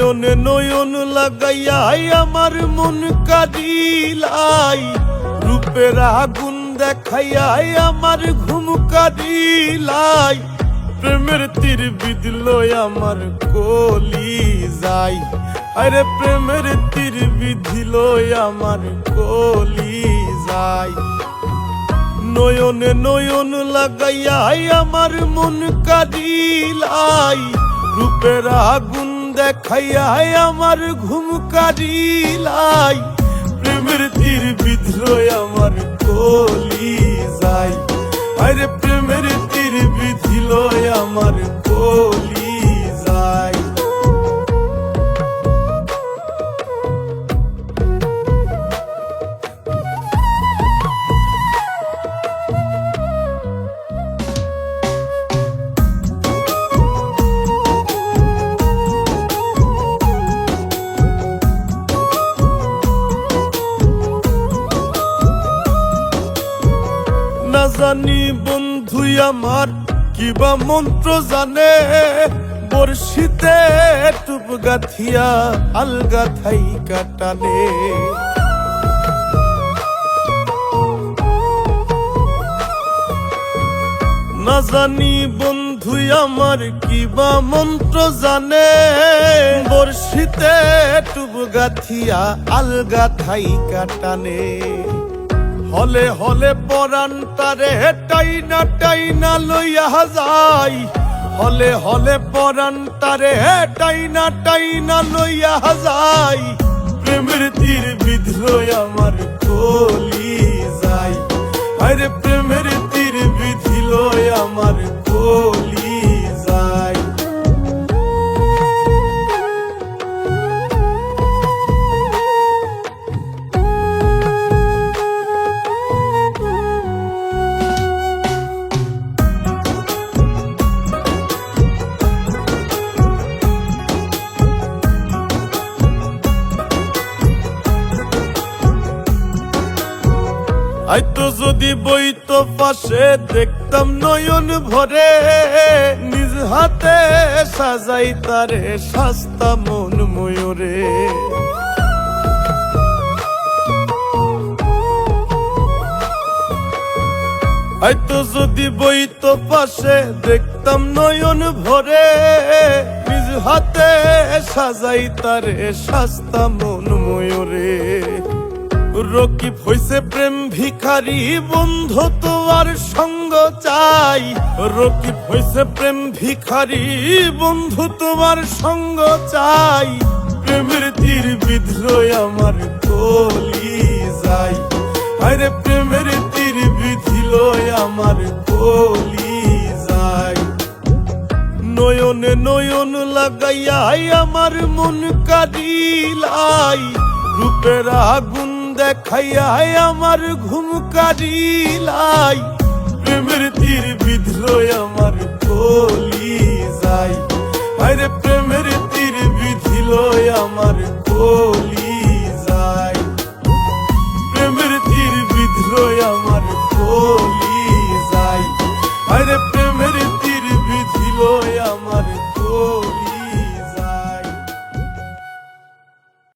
নয়ন লাগাইয়াই আমার মন কাদিলাই। রূপের আগুন দেখাইয়াই আমার ঘুম কাদিলাই। প্রেমের তীর বিদল আমার কলি যাই। আরে প্রেমের তীর বিধিল আমার কলি যাই। নয়নে, নয়ন লাগাইয়াই আমার মন কাদিলাই। রূপের আগুন দেখাইয়াই আমার ঘুম কাদিলাই প্রেমের তীর বিধল আমার কলি যাই। আরে প্রেমের তীর বিধিল আমার কলি জানি বন্ধু আমার, কিবা মন্ত্র জানে? বর্ষিতে টুপ গাথিয়া আলগা থাই কাটানে না জানি বন্ধু আমার, কিবা মন্ত্র জানে? বর্ষিতে টুপ গাথিয়া আলগা থাই কাটানে হলে হলে পরান তারে টাইনা টাইনা লইয়া যাই। হলে হলে পরান তারে টাইনা টাইনা লইয়া যাই। প্রেমের তীর বিধল আমার কলি যাই। আরে আইতো যদি বইতো পাশে দেখতাম নয়ন ভরে, নিজ হাতে সাজাই তারে সাস্তা মন ময়ূরে। হয়তো যদি বইতো পাশে দেখতাম নয়ন ভরে, নিজ হাতে সাজাই তারে সাস্তা মন ময়ূরে। রকিব হইছে প্রেম ভিখারি, বন্ধু তোমার সঙ্গ চাই। রকিব হইছে প্রেম ভিখারি, বন্ধু তোমার সঙ্গ চাই। প্রেমের তীর বিধল আমার কলি যাই। আরে প্রেমের তীর বিধিল আমার কলি যাই। নয়নে নয়ন লাগাইয়াই আমার মন কাদিলাই। রূপের আগুন দেখাইয়াই আমার ঘুম কারিলাই প্রেমের তীর বিধল আমার কলি যাই। আরে প্রেমের তীর বিধিল আমার কলি যাই। প্রেমের তীর বিধল আমার